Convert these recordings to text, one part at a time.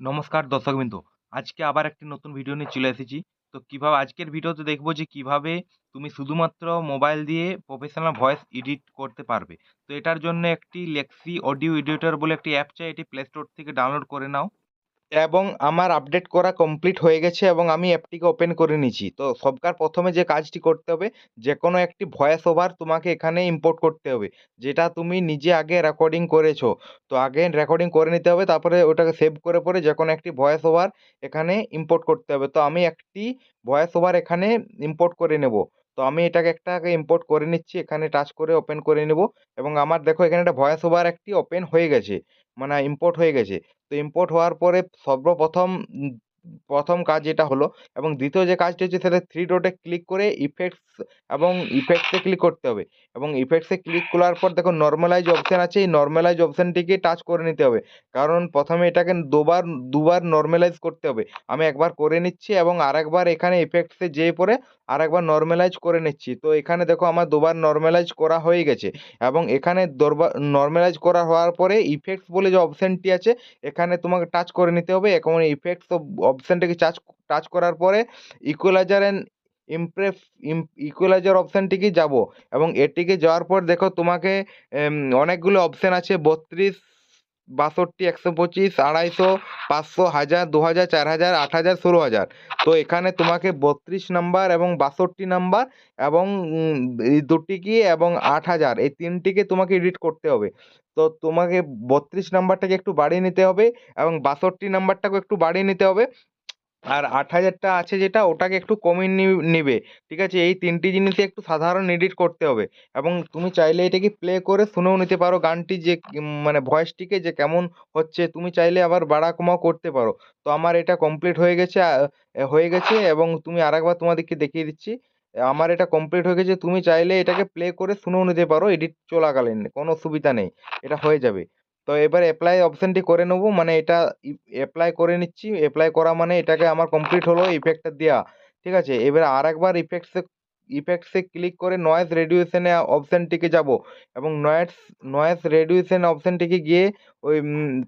নমস্কার দর্শকবৃন্দ। আজকে আবার একটি নতুন ভিডিও নিয়ে চলে এসেছি। তো কীভাবে আজকের ভিডিওতে দেখব যে কীভাবে তুমি শুধুমাত্র মোবাইল দিয়ে প্রফেশনাল ভয়েস এডিট করতে পারবে। তো এটার জন্য একটি লেক্সি অডিও এডিটর বলে একটি অ্যাপ চাই, এটি প্লে স্টোর থেকে ডাউনলোড করে নাও। এবং আমার আপডেট করা কমপ্লিট হয়ে গেছে এবং আমি অ্যাপটিকে ওপেন করে নিয়েছি। তো সবকার প্রথমে যে কাজটি করতে হবে যে কোনো একটি ভয়েস ওভার তোমাকে এখানে ইম্পোর্ট করতে হবে। যেটা তুমি নিজে আগে রেকর্ডিং করেছ। তো আগে রেকর্ডিং করে নিতে হবে, তারপরে ওটাকে সেভ করে পরে যে কোনো একটি ভয়েস ওভার এখানে ইম্পোর্ট করতে হবে। তো আমি একটি ভয়েস ওভার এখানে ইম্পোর্ট করে নেব। তো আমি এটাকে একটা আগে ইম্পোর্ট করে নিচ্ছি, এখানে টাচ করে ওপেন করে নেব। এবং আমার দেখো এখানে একটা ভয়েস ওভার একটি ওপেন হয়ে গেছে মানে ইম্পোর্ট হয়ে গেছে। তো ইম্পোর্ট হওয়ার পরে সর্বপ্রথম প্রথম কাজ যেটা হলো এবং দ্বিতীয় যে কাজটি হচ্ছে সেটা থ্রি ডটে ক্লিক করে ইফেক্টস এবং ইফেক্টসে ক্লিক করতে হবে। এবং ইফেক্টসে ক্লিক করার পর দেখো নর্মালাইজ অপশান আছে, এই নর্মালাইজ অপশানটিকে টাচ করে নিতে হবে। কারণ প্রথমে এটাকে দুবার দুবার নর্মালাইজ করতে হবে। আমি একবার করে নিচ্ছি এবং আরেকবার এখানে ইফেক্টসে যেয়ে পরে আরেকবার নর্মালাইজ করে নিচ্ছি। তো এখানে দেখো আমার দুবার নর্মালাইজ করা হয়ে গেছে এবং এখানে দরবার নর্মালাইজ করা হওয়ার পরে ইফেক্টস বলে যে অপশানটি আছে, এখানে তোমাকে টাচ করে নিতে হবে। এখন ইফেক্টস অপশানটাকে চার্জ টাচ করার পরে ইকুয়ালাইজার অ্যান্ড ইমপ্রেস ইকুয়ালাইজার অপশানটিকে যাব। এবং এটিকে যাওয়ার পর দেখো তোমাকে অনেকগুলো অপশান আছে, বত্রিশ বাষট্টি, একশো পঁচিশ, আড়াইশো, পাঁচশো, হাজার, দু হাজার, চার হাজার, আট হাজার, ষোলো হাজার। তো এখানে তোমাকে বত্রিশ নাম্বার এবং বাষট্টি নাম্বার এবং দুটিকে এবং আট হাজার, এই তিনটিকে তোমাকে এডিট করতে হবে। তো তোমাকে বত্রিশ নাম্বারটাকে একটু বাড়িয়ে নিতে হবে এবং বাষট্টি নাম্বারটাকে একটু বাড়িয়ে নিতে হবে। আর আট হাজারটা আছে যেটা ওটাকে একটু কমিয়ে নিবে। ঠিক আছে? এই তিনটি জিনিসই একটু সাধারণ এডিট করতে হবে। এবং তুমি চাইলে এটাকে প্লে করে শুনেও নিতে পারো গানটি যে মানে ভয়েসটিকে যে কেমন হচ্ছে। তুমি চাইলে আবার বাড়া কমাও করতে পারো। তো আমার এটা কমপ্লিট হয়ে গেছে হয়ে গেছে এবং তুমি আরেকবার তোমাদেরকে দেখিয়ে দিচ্ছি। আমার এটা কমপ্লিট হয়ে গেছে। তুমি চাইলে এটাকে প্লে করে শুনেও নিতে পারো। এডিট চলাকালীন কোনো অসুবিধা নেই। এটা হয়ে যাবে। তো এবার অ্যাপ্লাই অপশানটি করে নেব মানে এটা অ্যাপ্লাই করে নিচ্ছি অ্যাপ্লাই করা মানে এটাকে আমার কমপ্লিট হলো ইফেক্টটা দেওয়া ঠিক আছে? এবার আরেকবার ইফেক্টসে ইফেক্টসে ক্লিক করে নয়েজ রেডিউশনে অপশানটিকে যাব এবং নয়েজ নয়েজ রেডিউশন অপশানটিকে গিয়ে ওই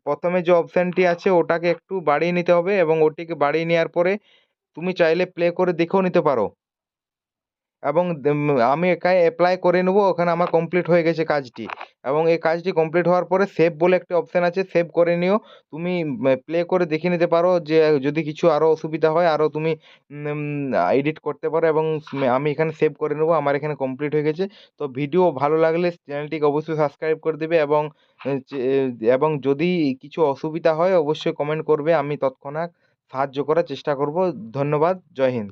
প্রথমে যে অপশানটি আছে ওটাকে একটু বাড়িয়ে নিতে হবে এবং ওটিকে বাড়িয়ে নেওয়ার পরে তুমি চাইলে প্লে করে দেখেও নিতে পারো। এবং আমি একাই অ্যাপ্লাই করে নেব, ওখানে আমার কমপ্লিট হয়ে গেছে কাজটি। এবং এই কাজটি কমপ্লিট হওয়ার পরে সেভ বলে একটি অপশান আছে সেভ করে নিও। তুমি প্লে করে দেখে নিতে পারো যে, যদি কিছু আরও অসুবিধা হয় আরও তুমি এডিট করতে পারো এবং আমি এখানে সেভ করে নেব, আমার এখানে কমপ্লিট হয়ে গেছে। তো ভিডিও ভালো লাগলে চ্যানেলটিকে অবশ্যই সাবস্ক্রাইব করে দেবে এবং এবং যদি কিছু অসুবিধা হয়, অবশ্যই কমেন্ট করবে, আমি তৎক্ষণাৎ সাহায্য করার চেষ্টা করব। ধন্যবাদ, জয় হিন্দ।